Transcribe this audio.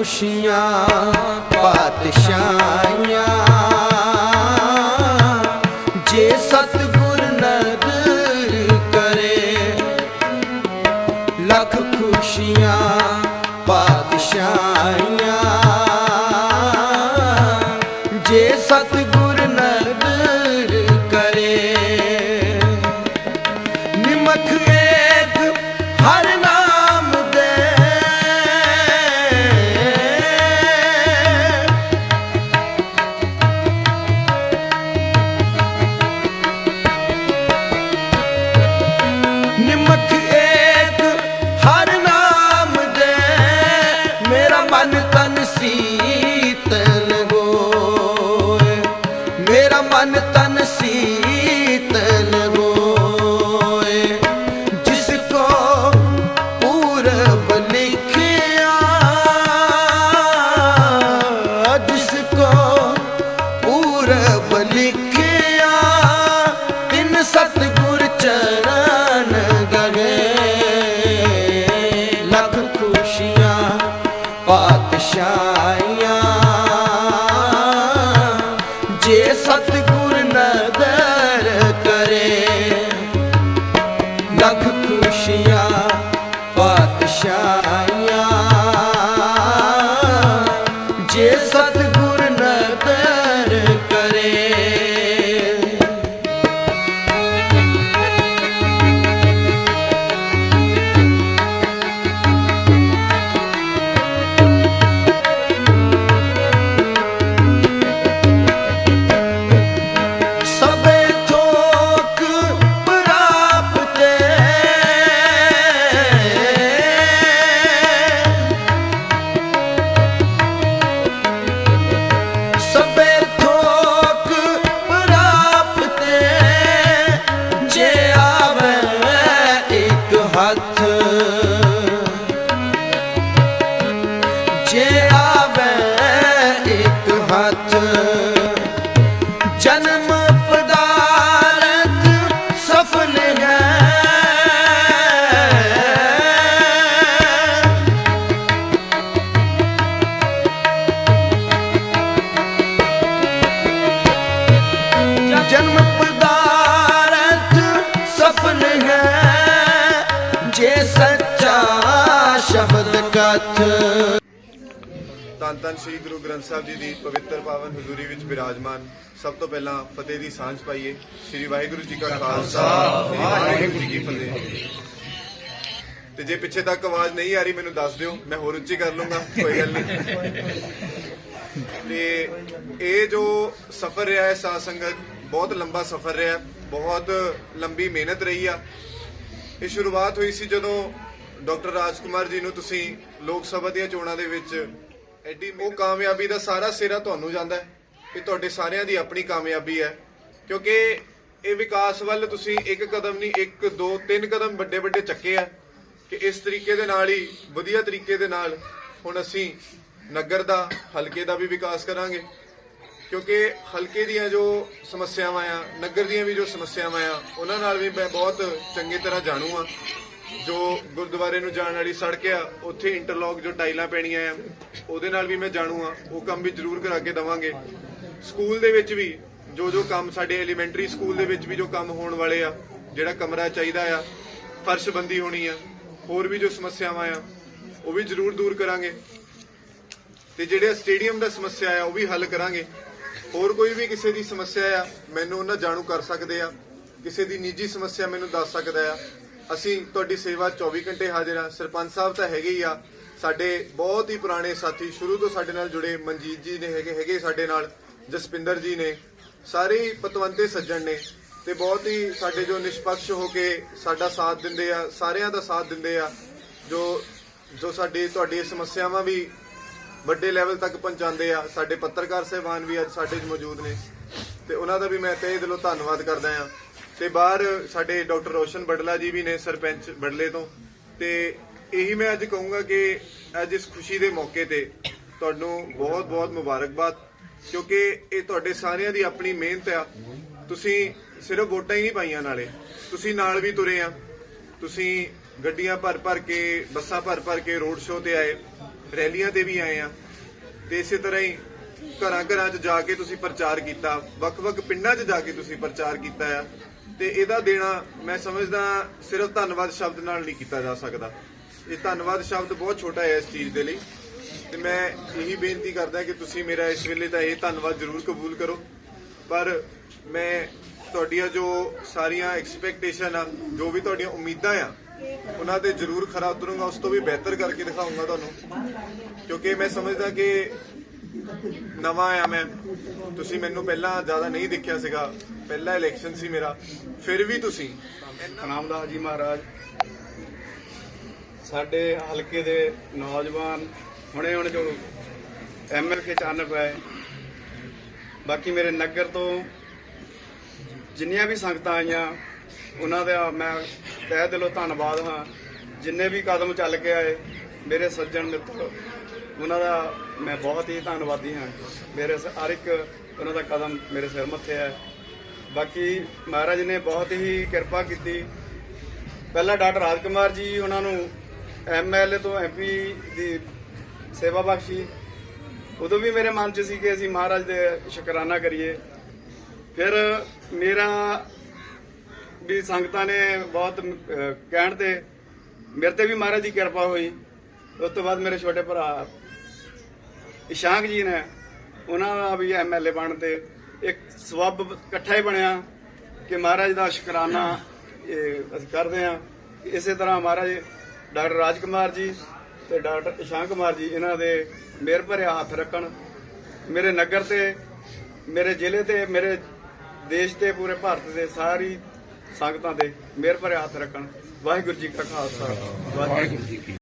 ਖੁਸ਼ੀਆਂ ਪਾਤਸ਼ਾਹੀਆਂ ਲੱਖ ਖੁਸ਼ੀਆਂ ਪਾਤਸ਼ਾਹੀਆਂ ਇੱਕ ਜਨਮ ਪਦਾਰਥ ਸਫਲ ਹੈ। ਜਨਮ ਪਦਾਰਥ ਸਫਲ ਹੈ। ਜੇ ਸੱਚਾ ਸ਼ਬਦ ਕਥ। ਤਨ ਧੰਨ ਸ੍ਰੀ ਗੁਰੂ ਗ੍ਰੰਥ ਸਾਹਿਬ ਜੀ ਦੀ ਪਵਿੱਤਰ ਪਾਵਨ ਹਜ਼ੂਰੀ ਵਿੱਚ ਬਿਰਾਜਮਾਨ। ਸਭ ਤੋਂ ਪਹਿਲਾਂ ਫਤਿਹ ਦੀ ਸਾਂਝ ਪਾਈਏ। ਸ੍ਰੀ ਵਾਹਿਗੁਰੂ ਜੀ ਕਾ ਖਾਲਸਾ ਵਾਹਿਗੁਰੂ ਜੀ ਕੀ ਫਤਿਹ। ਤੇ ਜੇ ਪਿੱਛੇ ਤੱਕ ਆਵਾਜ਼ ਨਹੀਂ ਆ ਰਹੀ, ਮੈਨੂੰ ਦੱਸ ਦਿਓ, ਮੈਂ ਹੋਰ ਉੱਚੀ ਕਰ ਲੂੰਗਾ ਕੋਈ ਗੱਲ ਨਹੀਂ। ਤੇ ਇਹ ਜੋ ਸਫ਼ਰ ਰਿਹਾ ਹੈ ਸਾਧ ਸੰਗਤ, ਬਹੁਤ ਲੰਬਾ ਸਫ਼ਰ ਰਿਹਾ ਬਹੁਤ ਲੰਬੀ ਮਿਹਨਤ ਰਹੀ ਆ। ਇਹ ਸ਼ੁਰੂਆਤ ਹੋਈ ਸੀ ਜਦੋਂ ਡਾਕਟਰ ਰਾਜਕੁਮਾਰ ਜੀ ਨੂੰ ਤੁਸੀਂ ਲੋਕ ਸਭਾ ਦੀਆਂ ਚੋਣਾਂ ਦੇ ਵਿੱਚ ਐਡੀ ਉਹ ਕਾਮਯਾਬੀ ਦਾ ਸਾਰਾ ਸਿਰਾ ਤੁਹਾਨੂੰ ਜਾਂਦਾ ਹੈ ਇਹ ਤੁਹਾਡੇ ਸਾਰਿਆਂ ਦੀ ਆਪਣੀ ਕਾਮਯਾਬੀ ਹੈ। ਕਿਉਂਕਿ ਇਹ ਵਿਕਾਸ ਵੱਲ ਤੁਸੀਂ ਇੱਕ ਕਦਮ ਨਹੀਂ, ਇੱਕ, ਦੋ, ਤਿੰਨ ਕਦਮ ਵੱਡੇ ਵੱਡੇ ਚੱਕੇ ਆ ਕਿ ਇਸ ਤਰੀਕੇ ਦੇ ਨਾਲ ਹੀ, ਵਧੀਆ ਤਰੀਕੇ ਦੇ ਨਾਲ ਹੁਣ ਅਸੀਂ ਨਗਰ ਦਾ, ਹਲਕੇ ਦਾ ਵੀ ਵਿਕਾਸ ਕਰਾਂਗੇ। ਕਿਉਂਕਿ ਹਲਕੇ ਦੀਆਂ ਜੋ ਸਮੱਸਿਆਵਾਂ ਆ, ਨਗਰ ਦੀਆਂ ਵੀ ਜੋ ਸਮੱਸਿਆਵਾਂ ਆ, ਉਹਨਾਂ ਨਾਲ ਵੀ ਮੈਂ ਬਹੁਤ ਚੰਗੀ ਤਰ੍ਹਾਂ ਜਾਣੂ ਆ। ਜੋ ਗੁਰਦੁਆਰੇ ਨੂੰ ਜਾਣ ਵਾਲੀ ਸੜਕ ਆ, ਉੱਥੇ ਇੰਟਰਲੌਕ ਜੋ ਟਾਈਲਾਂ ਪੈਣੀਆਂ ਆ, ਉਹਦੇ ਨਾਲ ਵੀ ਮੈਂ ਜਾਣੂ ਆ, ਉਹ ਕੰਮ ਵੀ ਜ਼ਰੂਰ ਕਰਾ ਕੇ ਦਵਾਂਗੇ। ਸਕੂਲ ਦੇ ਵਿੱਚ ਵੀ ਜੋ ਜੋ ਕੰਮ ਸਾਡੇ ਐਲੀਮੈਂਟਰੀ ਸਕੂਲ ਦੇ ਵਿੱਚ ਵੀ ਜੋ ਕੰਮ ਹੋਣ ਵਾਲੇ ਆ, ਜਿਹੜਾ ਕਮਰਾ ਚਾਹੀਦਾ ਆ, ਫਰਸ਼ਬੰਦੀ ਹੋਣੀ ਆ, ਹੋਰ ਵੀ ਜੋ ਸਮੱਸਿਆਵਾਂ ਆ, ਉਹ ਵੀ ਜ਼ਰੂਰ ਦੂਰ ਕਰਾਂਗੇ। ਤੇ ਜਿਹੜੇ ਸਟੇਡੀਅਮ ਦਾ ਸਮੱਸਿਆ ਆ, ਉਹ ਵੀ ਹੱਲ ਕਰਾਂਗੇ। ਹੋਰ ਕੋਈ ਵੀ ਕਿਸੇ ਦੀ ਸਮੱਸਿਆ ਆ, ਮੈਨੂੰ ਉਹਨਾਂ ਜਾਣੂ ਕਰ ਸਕਦੇ ਆ। ਕਿਸੇ ਦੀ ਨਿੱਜੀ ਸਮੱਸਿਆ ਮੈਨੂੰ ਦੱਸ ਸਕਦਾ ਆ। ਅਸੀਂ ਤੁਹਾਡੀ ਸੇਵਾ 24 ਘੰਟੇ ਹਾਜ਼ਰ ਆ ਸਰਪੰਚ ਸਾਹਿਬ ਤਾਂ ਹੈਗੇ ਹੀ ਆ। ਸਾਡੇ ਬਹੁਤ ਹੀ ਪੁਰਾਣੇ ਸਾਥੀ, ਸ਼ੁਰੂ ਤੋਂ ਸਾਡੇ ਨਾਲ ਜੁੜੇ ਮਨਜੀਤ ਜੀ ਨੇ ਹੈਗੇ ਹੈਗੇ ਸਾਡੇ ਨਾਲ, ਜਸਪਿੰਦਰ ਜੀ ਨੇ। ਸਾਰੇ ਹੀ ਪਤਵੰਤੇ ਸੱਜਣ ਨੇ ਤੇ ਬਹੁਤ ਹੀ ਸਾਡੇ ਜੋ ਨਿਸ਼ਪਕਸ਼ ਹੋ ਕੇ ਸਾਡਾ ਸਾਥ ਦਿੰਦੇ ਆ, ਸਾਰਿਆਂ ਦਾ ਸਾਥ ਦਿੰਦੇ ਆ, ਜੋ ਜੋ ਸਾਡੇ ਤੁਹਾਡੀ ਸਮੱਸਿਆਵਾਂ ਵੀ ਵੱਡੇ ਲੈਵਲ ਤੱਕ ਪਹੁੰਚਾਉਂਦੇ ਆ। ਸਾਡੇ ਪੱਤਰਕਾਰ ਸਹਿਬਾਨ ਵੀ ਅੱਜ ਸਾਡੇ 'ਚ ਮੌਜੂਦ ਨੇ ਤੇ ਉਹਨਾਂ ਦਾ ਵੀ ਮੈਂ ਤਹਿ ਦਿਲੋਂ ਧੰਨਵਾਦ ਕਰਦਾ ਆ ਤੇ ਬਾਹਰ ਸਾਡੇ ਡਾਕਟਰ ਰੋਸ਼ਨ ਬੜਲਾ ਜੀ ਵੀ ਨੇ ਸਰਪੰਚ ਬੜਲੇ ਤੋਂ। ਤੇ ਇਹੀ ਮੈਂ ਅੱਜ ਕਹੂੰਗਾ ਕਿ ਅੱਜ ਇਸ ਖੁਸ਼ੀ ਦੇ ਮੌਕੇ ਤੇ ਤੁਹਾਨੂੰ ਬਹੁਤ ਬਹੁਤ ਮੁਬਾਰਕਬਾਦ, ਕਿਉਂਕਿ ਇਹ ਤੁਹਾਡੇ ਸਾਰਿਆਂ ਦੀ ਆਪਣੀ ਮਿਹਨਤ ਆ। ਤੁਸੀਂ ਸਿਰਫ ਵੋਟਾਂ ਹੀ ਨਹੀਂ ਪਾਈਆਂ ਨਾਲੇ। ਤੁਸੀਂ ਨਾਲ ਵੀ ਤੁਰੇ ਆ। ਤੁਸੀਂ ਗੱਡੀਆਂ ਭਰ ਭਰ ਕੇ, ਬੱਸਾਂ ਭਰ ਭਰ ਕੇ ਰੋਡ ਸ਼ੋਅ ਤੇ ਆਏ, ਰੈਲੀਆਂ ਤੇ ਵੀ ਆਏ ਆ। ਤੇ ਇਸੇ ਤਰ੍ਹਾਂ ਹੀ ਘਰਾਂ ਘਰਾਂ 'ਚ ਜਾ ਕੇ ਤੁਸੀਂ ਪ੍ਰਚਾਰ ਕੀਤਾ। ਵੱਖ-ਵੱਖ ਪਿੰਡਾਂ 'ਚ ਜਾ ਕੇ ਤੁਸੀਂ ਪ੍ਰਚਾਰ ਕੀਤਾ ਆ। ਤੇ ਇਹਦਾ ਦੇਣਾ ਮੈਂ ਸਮਝਦਾ ਸਿਰਫ ਧੰਨਵਾਦ ਸ਼ਬਦ ਨਾਲ ਨਹੀਂ ਕੀਤਾ ਜਾ ਸਕਦਾ। ਇਹ ਧੰਨਵਾਦ ਸ਼ਬਦ ਬਹੁਤ ਛੋਟਾ ਹੈ ਇਸ ਚੀਜ਼ ਦੇ ਲਈ। ਤੇ ਮੈਂ ਇਹੀ ਬੇਨਤੀ ਕਰਦਾ ਕਿ ਤੁਸੀਂ ਮੇਰਾ ਇਸ ਵੇਲੇ ਤਾਂ ਇਹ ਧੰਨਵਾਦ ਜ਼ਰੂਰ ਕਬੂਲ ਕਰੋ। ਪਰ ਮੈਂ ਤੁਹਾਡੀਆਂ ਜੋ ਸਾਰੀਆਂ ਐਕਸਪੈਕਟੇਸ਼ਨ ਆ, ਜੋ ਵੀ ਤੁਹਾਡੀਆਂ ਉਮੀਦਾਂ ਆ, ਉਹਨਾਂ ਤੇ ਜ਼ਰੂਰ ਖਰਾ ਉਤਰੂੰਗਾ। ਉਸ ਤੋਂ ਵੀ ਬਿਹਤਰ ਕਰਕੇ ਦਿਖਾਊਂਗਾ ਤੁਹਾਨੂੰ। ਕਿਉਂਕਿ ਮੈਂ ਸਮਝਦਾ ਕਿ ਨਵਾਂ ਆਇਆ ਮੈਂ। ਤੁਸੀਂ ਮੈਨੂੰ ਪਹਿਲਾਂ ਜ਼ਿਆਦਾ ਨਹੀਂ ਦੇਖਿਆ ਸੀਗਾ। ਪਹਿਲਾ ਇਲੈਕਸ਼ਨ ਸੀ ਮੇਰਾ। ਫਿਰ ਵੀ ਤੁਸੀਂ। ਨਾਮਦਾਸ ਜੀ ਮਹਾਰਾਜ। ਸਾਡੇ ਹਲਕੇ ਦੇ ਨੌਜਵਾਨ ਹੁਣੇ ਹੁਣ ਜੋ ਐਮਐਲਕੇ ਚੰਨ ਪਏ ਬਾਕੀ ਮੇਰੇ ਨਗਰ ਤੋਂ ਜਿੰਨੀਆਂ ਵੀ ਸੰਗਤਾਂ ਆਈਆਂ, ਉਹਨਾਂ ਦਾ ਮੈਂ ਤਹਿ ਦਿਲੋਂ ਧੰਨਵਾਦ ਹਾਂ। ਜਿੰਨੇ ਵੀ ਕਦਮ ਚੱਲ ਕੇ ਆਏ, ਮੇਰੇ ਸੱਜਣ ਮਿੱਤਰ ਉਹਨਾਂ ਦਾ ਮੈਂ ਬਹੁਤ ਹੀ ਧੰਨਵਾਦੀ ਹਾਂ। ਮੇਰੇ ਸ- ਹਰ ਇੱਕ ਉਹਨਾਂ ਦਾ ਕਦਮ ਮੇਰੇ ਸਿਰ ਮੱਥੇ ਹੈ। ਬਾਕੀ ਮਹਾਰਾਜ ਨੇ ਬਹੁਤ ਹੀ ਕਿਰਪਾ ਕੀਤੀ। ਪਹਿਲਾਂ ਡਾਕਟਰ ਰਾਜ ਕੁਮਾਰ ਜੀ ਉਹਨਾਂ ਨੂੰ ਐਮਐਲਏ ਤੋਂ ਐਮਪੀ ਦੀ ਸੇਵਾ ਬਖਸ਼ੀ। ਉਦੋਂ ਵੀ ਮੇਰੇ ਮਨ 'ਚ ਸੀ ਕਿ ਅਸੀਂ ਮਹਾਰਾਜ ਦੇ ਸ਼ੁਕਰਾਨਾ ਕਰੀਏ। ਫਿਰ ਮੇਰਾ ਵੀ ਸੰਗਤਾਂ ਨੇ ਬਹੁਤ ਕਹਿਣ ਤੇ ਮੇਰੇ ਤੇ ਵੀ ਮਹਾਰਾਜ ਦੀ ਕਿਰਪਾ ਹੋਈ। ਉਸ ਤੋਂ ਬਾਅਦ ਮੇਰੇ ਛੋਟੇ ਭਰਾ ਇਸ਼ਾਂਕ ਜੀ ਨੇ ਉਹਨਾਂ ਦਾ ਵੀ ਐਮਐਲਏ ਬਣ ਤੇ ਇੱਕ ਸਬਬ ਇਕੱਠਾ ਹੀ ਬਣਿਆ ਕਿ ਮਹਾਰਾਜ ਦਾ ਸ਼ੁਕਰਾਨਾ ਇਹ ਅਸੀਂ ਕਰਦੇ ਹਾਂ। ਇਸੇ ਤਰ੍ਹਾਂ ਮਹਾਰਾਜ ਡਾਕਟਰ ਰਾਜਕੁਮਾਰ ਜੀ ਤੇ ਡਾਕਟਰ ਇਸ਼ਾਂਕ ਕੁਮਾਰ ਜੀ, ਇਹਨਾਂ ਦੇ ਮੇਰ ਭਰਿਆ ਹੱਥ ਰੱਖਣ। ਮੇਰੇ ਨਗਰ ਤੇ, ਮੇਰੇ ਜ਼ਿਲ੍ਹੇ ਤੇ, ਮੇਰੇ ਦੇਸ਼ ਤੇ, ਪੂਰੇ ਭਾਰਤ ਦੇ ਸਾਰੀ ਸੰਗਤਾਂ ਤੇ ਮਿਹਰ ਭਰਿਆ ਹੱਥ ਰੱਖਣ। ਵਾਹਿਗੁਰੂ ਜੀ ਕਾ ਖਾਲਸਾ, ਵਾਹਿਗੁਰੂ ਜੀ ਕੀ